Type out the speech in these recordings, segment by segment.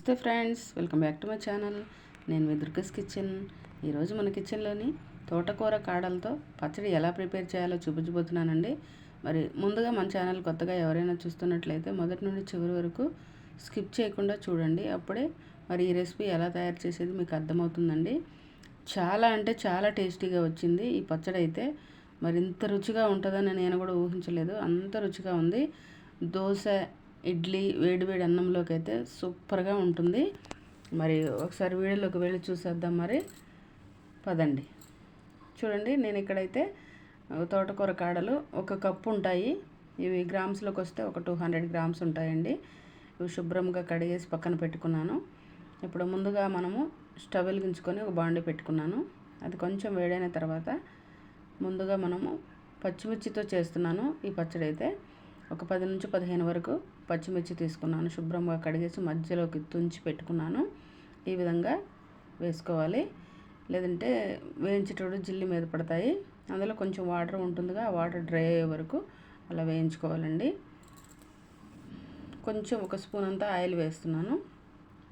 నమస్తే friends welcome back to my channel. నేను మీ దుర్గస్ కిచెన్. ఈరోజు మన కిచెన్లోని తోటకూర కాడలతో పచ్చడి ఎలా ప్రిపేర్ చేయాలో చూపించబోతున్నానండి. మరి ముందుగా మన ఛానల్ కొత్తగా ఎవరైనా చూస్తున్నట్లయితే మొదటి నుండి చివరి వరకు స్కిప్ చేయకుండా చూడండి. అప్పుడే మరి ఈ రెసిపీ ఎలా తయారు చేసేది మీకు అర్థమవుతుందండి. చాలా అంటే చాలా టేస్టీగా వచ్చింది ఈ పచ్చడి అయితే. మరి ఇంత రుచిగా ఉంటుందని నేను కూడా ఊహించలేదు. అంత రుచిగా ఉంది. దోశ ఇడ్లీ వేడివేడి అన్నంలోకి అయితే సూపర్గా ఉంటుంది. మరి ఒకసారి వీడియోలోకి వెళ్ళి చూసేద్దాం మరి. పదండి. చూడండి నేను ఇక్కడైతే తోటకూర కాడలు ఒక కప్పు ఉంటాయి. ఇవి గ్రామ్స్లోకి వస్తే ఒక టూ హండ్రెడ్ గ్రామ్స్ ఉంటాయండి. ఇవి శుభ్రంగా కడిగేసి పక్కన పెట్టుకున్నాను. ఇప్పుడు ముందుగా మనము స్టవ్ వెలిగించుకొని ఒక బాండి పెట్టుకున్నాను. అది కొంచెం వేడైన తర్వాత ముందుగా మనము పచ్చిమిర్చితో చేస్తున్నాను ఈ పచ్చడి అయితే ఒక పది నుంచి పదిహేను వరకు పచ్చిమిర్చి తీసుకున్నాను. శుభ్రంగా కడిగేసి మధ్యలోకి తుంచి పెట్టుకున్నాను. ఈ విధంగా వేసుకోవాలి. లేదంటే వేయించేటప్పుడు జిల్లి మీద పడతాయి. అందులో కొంచెం వాటర్ ఉంటుందిగా ఆ వాటర్ డ్రై అయ్యే వరకు అలా వేయించుకోవాలండి. కొంచెం ఒక స్పూన్ అంతా ఆయిల్ వేస్తున్నాను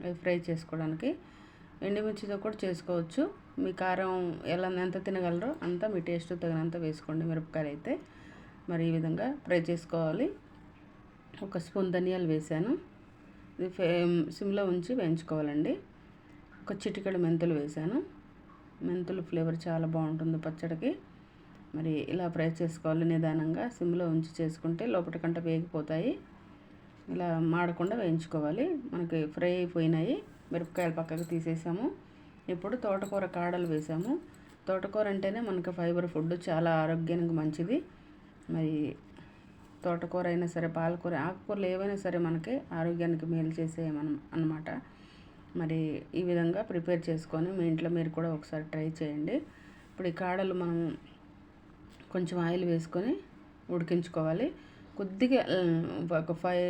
అవి ఫ్రై చేసుకోవడానికి. ఎండుమిర్చితో కూడా చేసుకోవచ్చు. మీ కారం ఎలా ఎంత తినగలరో అంత మీ టేస్ట్ తగినంత వేసుకోండి మిరపకాయలు అయితే. మరి ఈ విధంగా ఫ్రై చేసుకోవాలి. ఒక స్పూన్ ధనియాలు వేసాను ఇది సిమ్లో ఉంచి వేయించుకోవాలండి. ఒక చిటికెడు మెంతులు వేసాను మెంతులు ఫ్లేవర్ చాలా బాగుంటుంది పచ్చడికి. మరి ఇలా ఫ్రై చేసుకోవాలి నిదానంగా. సిమ్లో ఉంచి చేసుకుంటే లోపల కంట వేగిపోతాయి. ఇలా మాడకుండా వేయించుకోవాలి. మనకి ఫ్రై అయిపోయినాయి. మిరపకాయలు పక్కకు తీసేసాము. ఇప్పుడు తోటకూర కాడలు వేసాము. తోటకూర అంటేనే మనకి ఫైబర్ ఫుడ్ చాలా ఆరోగ్యానికి మంచిది. మరి తోటకూర అయినా సరే పాలకూర ఆకుకూరలు ఏవైనా సరే మనకి ఆరోగ్యానికి మేలు చేసే మనం అనమాట మరి ఈ విధంగా ప్రిపేర్ చేసుకొని మీ ఇంట్లో మీరు కూడా ఒకసారి ట్రై చేయండి. ఇప్పుడు ఈ కాడలు మనం కొంచెం ఆయిల్ వేసుకొని ఉడికించుకోవాలి. కొద్దిగా ఒక ఫైవ్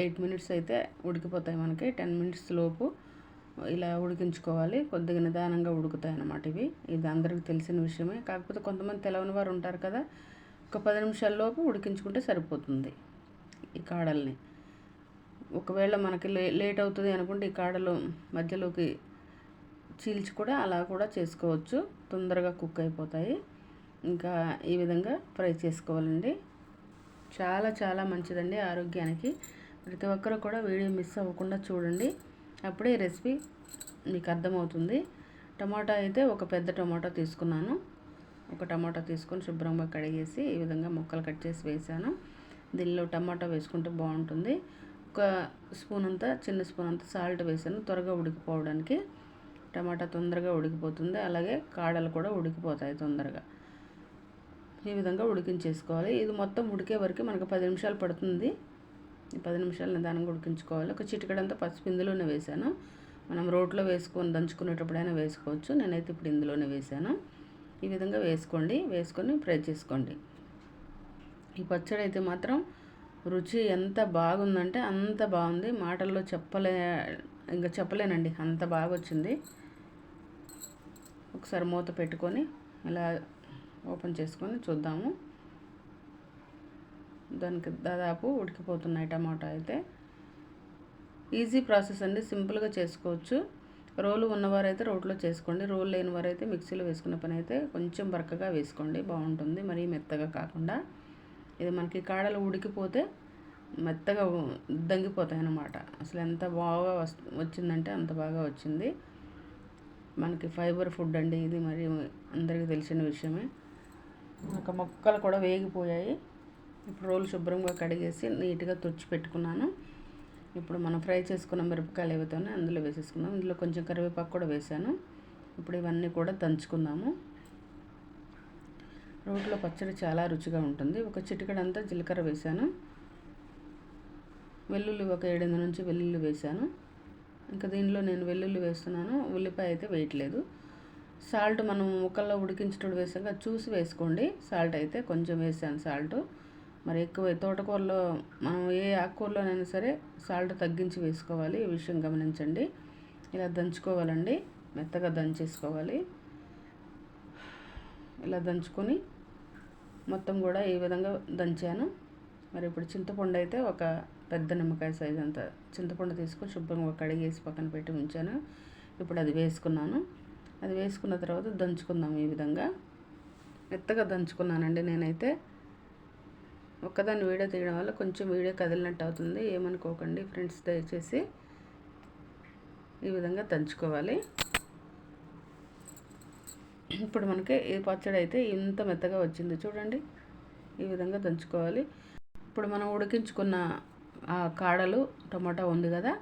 ఎయిట్ మినిట్స్ అయితే ఉడికిపోతాయి మనకి. టెన్ మినిట్స్ లోపు ఇలా ఉడికించుకోవాలి. కొద్దిగా నిదానంగా ఉడుకుతాయి అన్నమాట ఇవి. ఇది అందరికీ తెలిసిన విషయమే. కాకపోతే కొంతమంది తెలవని వారు ఉంటారు కదా ఒక పది నిమిషాల్లోపు ఉడికించుకుంటే సరిపోతుంది ఈ కాడల్ని. ఒకవేళ మనకి లే లేట్ అవుతుంది అనుకుంటే ఈ కాడలు మధ్యలోకి చీల్చి కూడా అలా కూడా చేసుకోవచ్చు. తొందరగా కుక్ అయిపోతాయి. ఇంకా ఈ విధంగా ఫ్రై చేసుకోవాలండి. చాలా చాలా మంచిదండి ఆరోగ్యానికి. ప్రతి ఒక్కరు కూడా వీడియో మిస్ అవ్వకుండా చూడండి. అప్పుడే ఈ రెసిపీ మీకు అర్థమవుతుంది. టమాటా అయితే ఒక పెద్ద టమాటా తీసుకున్నాను. ఒక టమాటా తీసుకొని శుభ్రంగా కడిగేసి ఈ విధంగా ముక్కలు కట్ చేసి వేసాను. దీనిలో టమాటా వేసుకుంటే బాగుంటుంది. ఒక స్పూన్ అంతా చిన్న స్పూన్ అంతా సాల్ట్ వేసాను త్వరగా ఉడికిపోవడానికి. టమాటా తొందరగా ఉడికిపోతుంది. అలాగే కాడలు కూడా ఉడికిపోతాయి తొందరగా. ఈ విధంగా ఉడికించేసుకోవాలి. ఇది మొత్తం ఉడికే వరకు మనకు పది నిమిషాలు పడుతుంది. పది నిమిషాలు నిదానంగా ఉడికించుకోవాలి. ఒక చిటికడంతా పసుపు ఇందులోనే వేసాను. మనం రోట్లో వేసుకొని దంచుకునేటప్పుడైనా వేసుకోవచ్చు. నేనైతే ఇప్పుడు ఇందులోనే వేసాను. ఈ విధంగా వేసుకోండి వేసుకొని ఫ్రై చేసుకోండి. ఈ పచ్చడి అయితే మాత్రం రుచి ఎంత బాగుందంటే అంత బాగుంది. మాటల్లో చెప్పలే ఇంకా చెప్పలేనండి. అంత బాగా వచ్చింది ఒకసారి మూత పెట్టుకొని ఇలా ఓపెన్ చేసుకొని చూద్దాము. దానికి దాదాపు ఉడికిపోతున్నాయి టమాటా అయితే. ఈజీ ప్రాసెస్ అండి. సింపుల్గా చేసుకోవచ్చు. రోలు ఉన్నవారైతే రోట్లో చేసుకోండి. రోలు లేని వారైతే మిక్సీలో వేసుకున్న పని అయితే కొంచెం బరకగా వేసుకోండి. బాగుంటుంది. మరీ మెత్తగా కాకుండా. ఇది మనకి కాడలు ఉడికిపోతే మెత్తగా దంగిపోతాయి అన్నమాట అసలు ఎంత బాగా వచ్చిందంటే అంత బాగా వచ్చింది. మనకి ఫైబర్ ఫుడ్ అండి ఇది మరి అందరికీ తెలిసిన విషయమే. ఒక మొక్కలు కూడా వేగిపోయాయి. ఇప్పుడు రోలు శుభ్రంగా కడిగేసి నీట్గా తుడిచి పెట్టుకున్నాను. ఇప్పుడు మనం ఫ్రై చేసుకున్న మిరపకాయలు ఏవైతేనే అందులో వేసేసుకున్నాం ఇందులో కొంచెం కరివేపాకు కూడా వేసాను. ఇప్పుడు ఇవన్నీ కూడా దంచుకుందాము. రోట్లో పచ్చడి చాలా రుచిగా ఉంటుంది. ఒక చిటికడంతా జీలకర్ర వేసాను. వెల్లుల్లి ఒక ఏడెనిమిది నుంచి వెల్లుల్లి వేసాను. ఇంకా దీనిలో నేను వెల్లుల్లి వేస్తున్నాను. ఉల్లిపాయ అయితే వేయట్లేదు. సాల్ట్ మనం ముక్కల్లో ఉడికించేటప్పుడు వేసాక చూసి వేసుకోండి. సాల్ట్ అయితే కొంచెం వేసాను సాల్ట్. మరి ఎక్కువ తోటకూరలో మనం ఏ ఆకుకూరలోనైనా సరే సాల్ట్ తగ్గించి వేసుకోవాలి. ఈ విషయం గమనించండి. ఇలా దంచుకోవాలండి. మెత్తగా దంచేసుకోవాలి. ఇలా దంచుకొని మొత్తం కూడా ఈ విధంగా దంచాను. మరి ఇప్పుడు చింతపండు అయితే ఒక పెద్ద నిమ్మకాయ సైజ్ అంత చింతపండు తీసుకొని శుభ్రంగా కడిగేసి పక్కన పెట్టి ఉంచాను. ఇప్పుడు అది వేసుకున్నాను. అది వేసుకున్న తర్వాత దంచుకుందాం ఈ విధంగా. మెత్తగా దంచుకున్నానండి నేనైతే. ఒక్కదాన్ని వీడియో తీయడం వల్ల కొంచెం వీడియో కదిలినట్టు అవుతుంది. ఏమనుకోకండి ఫ్రెండ్స్ దయచేసి ఈ విధంగా దంచుకోవాలి. ఇప్పుడు మనకి ఈ పచ్చడి అయితే ఇంత మెత్తగా వచ్చింది. చూడండి ఈ విధంగా దంచుకోవాలి. ఇప్పుడు మనం ఉడికించుకున్న ఆ కాడలు టమాటా ఉంది కదా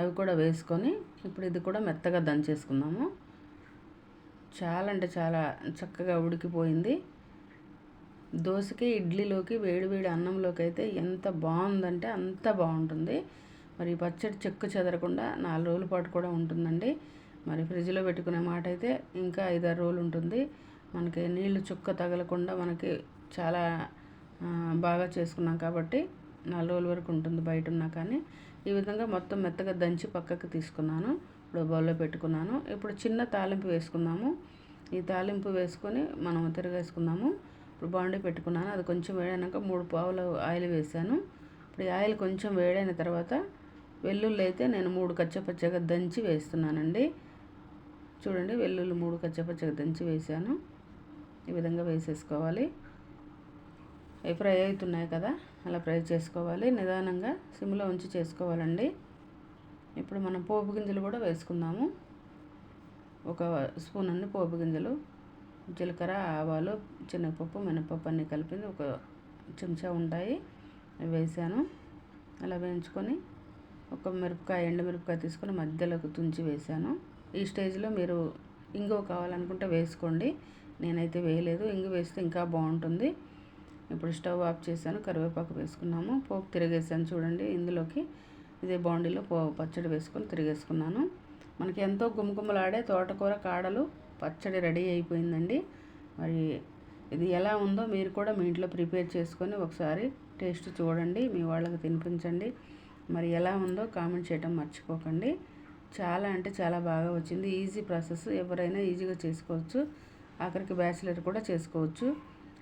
అవి కూడా వేసుకొని ఇప్పుడు ఇది కూడా మెత్తగా దంచేసుకుందాము. చాలా అంటే చాలా చక్కగా ఉడికిపోయింది. దోశకి ఇడ్లీలోకి వేడి వేడి అన్నంలోకి అయితే ఎంత బాగుందంటే అంత బాగుంటుంది. మరి పచ్చడి చెక్కు చెదరకుండా నాలుగు రోజుల పాటు కూడా ఉంటుందండి. మరి ఫ్రిడ్జ్లో పెట్టుకునే మాట అయితే ఇంకా ఐదారు రోజులు ఉంటుంది. మనకి నీళ్ళు చుక్క తగలకుండా మనకి చాలా బాగా చేసుకున్నాం కాబట్టి నాలుగు రోజుల వరకు ఉంటుంది బయట ఉన్నా కానీ. ఈ విధంగా మొత్తం మెత్తగా దంచి పక్కకు తీసుకున్నాను. ఇప్పుడు బౌల్లో పెట్టుకున్నాను. ఇప్పుడు చిన్న తాలింపు వేసుకుందాము. ఈ తాలింపు వేసుకొని మనం తిరగేసుకుందాము. ఇప్పుడు బాండీ పెట్టుకున్నాను. అది కొంచెం వేడైనాక మూడు పావులు ఆయిల్ వేసాను ఇప్పుడు ఈ ఆయిల్ కొంచెం వేడైన తర్వాత వెల్లుల్లి అయితే నేను మూడు కచ్చపచ్చగా దంచి వేస్తున్నానండి. చూడండి వెల్లుల్లి మూడు కచ్చపచ్చగా దంచి వేసాను ఈ విధంగా వేసేసుకోవాలి. అవి ఫ్రై అవుతున్నాయి కదా అలా ఫ్రై చేసుకోవాలి. నిదానంగా సిమ్లో ఉంచి చేసుకోవాలండి. ఇప్పుడు మనం పోపు గింజలు కూడా వేసుకుందాము. ఒక స్పూన్ అన్ని పోపు గింజలు. జీలకర్ర ఆవాలు శనగపప్పు మినపప్పు అన్నీ కలిపింది. ఒక చెంచా ఉంటాయి. వేసాను. అలా వేయించుకొని ఒక మిరపకాయ ఎండు మిరపకాయ తీసుకొని మధ్యలోకి తుంచి వేసాను. ఈ స్టేజ్లో మీరు ఇంగువ కావాలనుకుంటే వేసుకోండి. నేనైతే వేయలేదు. ఇంగు వేస్తే ఇంకా బాగుంటుంది. ఇప్పుడు స్టవ్ ఆఫ్ చేశాను. కరివేపాకు వేసుకున్నాము. పోపు తిరిగేసాను చూడండి. ఇందులోకి ఇదే బాండీలో పో పచ్చడి వేసుకొని తిరిగేసుకున్నాను. మనకి ఎంతో గుమగుమలాడే తోటకూర కాడలు పచ్చడి రెడీ అయిపోయిందండి. మరి ఇది ఎలా ఉందో మీరు కూడా మీ ఇంట్లో ప్రిపేర్ చేసుకొని ఒకసారి టేస్ట్ చూడండి మీ వాళ్ళకి తినిపించండి. మరి ఎలా ఉందో కామెంట్ చేయడం మర్చిపోకండి. చాలా అంటే చాలా బాగా వచ్చింది. Easy process. ఎవరైనా ఈజీగా చేసుకోవచ్చు. ఆఖరికి బ్యాచిలర్ కూడా చేసుకోవచ్చు.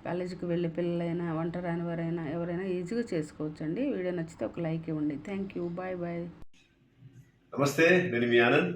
కాలేజీకి వెళ్ళే పిల్లలైనా వంట రాని వారైనా ఎవరైనా ఈజీగా చేసుకోవచ్చు అండి వీడియో నచ్చితే ఒక లైక్ ఇవ్వండి. Thank you. Bye bye. నమస్తే. నేను మీ ఆనంద్.